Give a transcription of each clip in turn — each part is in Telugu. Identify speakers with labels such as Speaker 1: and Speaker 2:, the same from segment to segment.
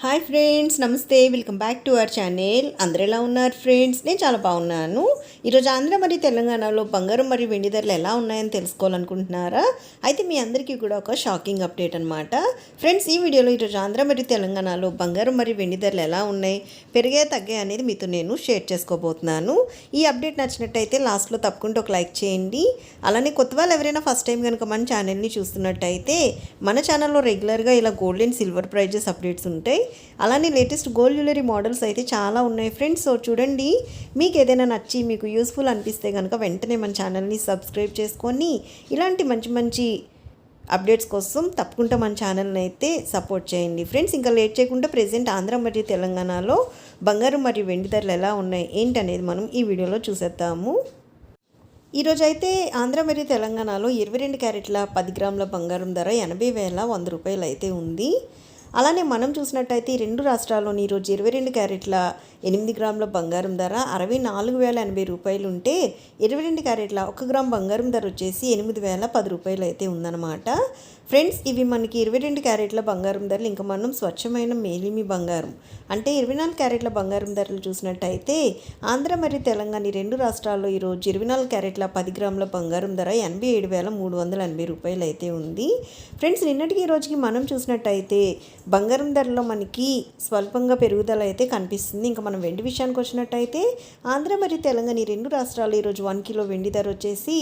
Speaker 1: హాయ్ ఫ్రెండ్స్ నమస్తే welcome back to our channel అందరు ఎలా ఉన్నారు ఫ్రెండ్స్ నేను చాలా బాగున్నాను. ఈరోజు ఆంధ్ర మరియు తెలంగాణలో బంగారం మరియు వెండి ధరలు ఎలా ఉన్నాయని తెలుసుకోవాలనుకుంటున్నారా? అయితే మీ అందరికీ కూడా ఒక షాకింగ్ అప్డేట్ అనమాట ఫ్రెండ్స్ ఈ వీడియోలో ఈరోజు ఆంధ్ర మరియు తెలంగాణలో బంగారం మరియు వెండి ధరలు ఎలా ఉన్నాయి? పెరిగే తగ్గాయి అనేది మీతో నేను షేర్ చేసుకోబోతున్నాను. ఈ అప్డేట్ నచ్చినట్టయితే లాస్ట్లో తప్పకుండా ఒక లైక్ చేయండి. అలానే కొత్త వాళ్ళు ఎవరైనా ఫస్ట్ టైం కనుక మన ఛానల్ని చూస్తున్నట్టయితే మన ఛానల్లో రెగ్యులర్గా ఇలా gold and silver prizes updates ఉంటాయి. అలానే లేటెస్ట్ గోల్డ్ జ్యువెలరీ మోడల్స్ అయితే చాలా ఉన్నాయి ఫ్రెండ్స్. సో చూడండి మీకు ఏదైనా నచ్చి మీకు యూస్ఫుల్ అనిపిస్తే కనుక వెంటనే మన ఛానల్ని సబ్స్క్రైబ్ చేసుకొని ఇలాంటి మంచి మంచి అప్డేట్స్ కోసం తప్పకుండా మన ఛానల్ని అయితే సపోర్ట్ చేయండి. ఫ్రెండ్స్ ఇంకా లేట్ చేయకుండా ప్రెసెంట్ ఆంధ్ర మరియు తెలంగాణలో బంగారం మరియు వెండి ధరలు ఎలా ఉన్నాయి ఏంటనేది మనం ఈ వీడియోలో చూసేద్దాము. ఈరోజు అయితే ఆంధ్ర మరియు తెలంగాణలో ఇరవై రెండు క్యారెట్ల పది గ్రాముల బంగారం ధర ఎనభై వేల వంద రూపాయలు అయితే ఉంది. అలానే మనం చూసినట్టయితే ఈ రెండు రాష్ట్రాల్లోని ఈరోజు ఇరవై రెండు క్యారెట్ల ఎనిమిది గ్రాముల బంగారం ధర అరవై నాలుగు వేల ఎనభై రూపాయలు ఉంటే ఇరవై రెండు క్యారెట్ల ఒక గ్రామ్ బంగారం ధర వచ్చేసి ఎనిమిది వేల పది రూపాయలు అయితే ఉందన్నమాట. ఫ్రెండ్స్ ఇవి మనకి ఇరవై రెండు క్యారెట్ల బంగారం ధరలు. ఇంకా మనం స్వచ్ఛమైన మేలిమి బంగారం. అంటే ఇరవై నాలుగు క్యారెట్ల బంగారం ధరలు చూసినట్టయితే ఆంధ్ర మరియు తెలంగాణ రెండు రాష్ట్రాల్లో ఈరోజు ఇరవై నాలుగు క్యారెట్ల పది గ్రాముల బంగారం ధర ఎనభై ఏడు వేల మూడు వందల ఎనభై రూపాయలు అయితే ఉంది. ఫ్రెండ్స్ నిన్నటికి ఈ రోజుకి మనం చూసినట్టయితే బంగారం ధరలో మనకి స్వల్పంగా పెరుగుదల అయితే కనిపిస్తుంది. ఇంకా మనం వెండి విషయానికి వచ్చినట్టయితే ఆంధ్ర మరియు తెలంగాణ ఈ రెండు రాష్ట్రాలు ఈరోజు వన్ కిలో వెండి ధర వచ్చేసి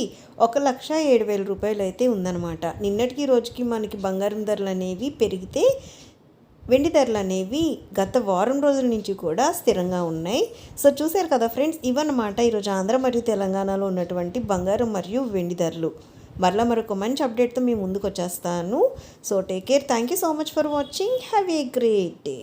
Speaker 1: ఒక లక్ష ఏడు వేల రూపాయలు అయితే ఉందన్నమాట. నిన్నటికి ఈ రోజుకి మనకి బంగారం ధరలు అనేవి పెరిగితే వెండి ధరలు అనేవి గత వారం రోజుల నుంచి కూడా స్థిరంగా ఉన్నాయి. సో చూశారు కదా ఫ్రెండ్స్ ఇవన్నమాట ఈరోజు ఆంధ్ర మరియు తెలంగాణలో ఉన్నటువంటి బంగారం మరియు వెండి ధరలు. మరలా మరొక మంచి అప్డేట్తో మీ ముందుకు వచ్చేస్తాను. So take care thank you so much for watching have a great day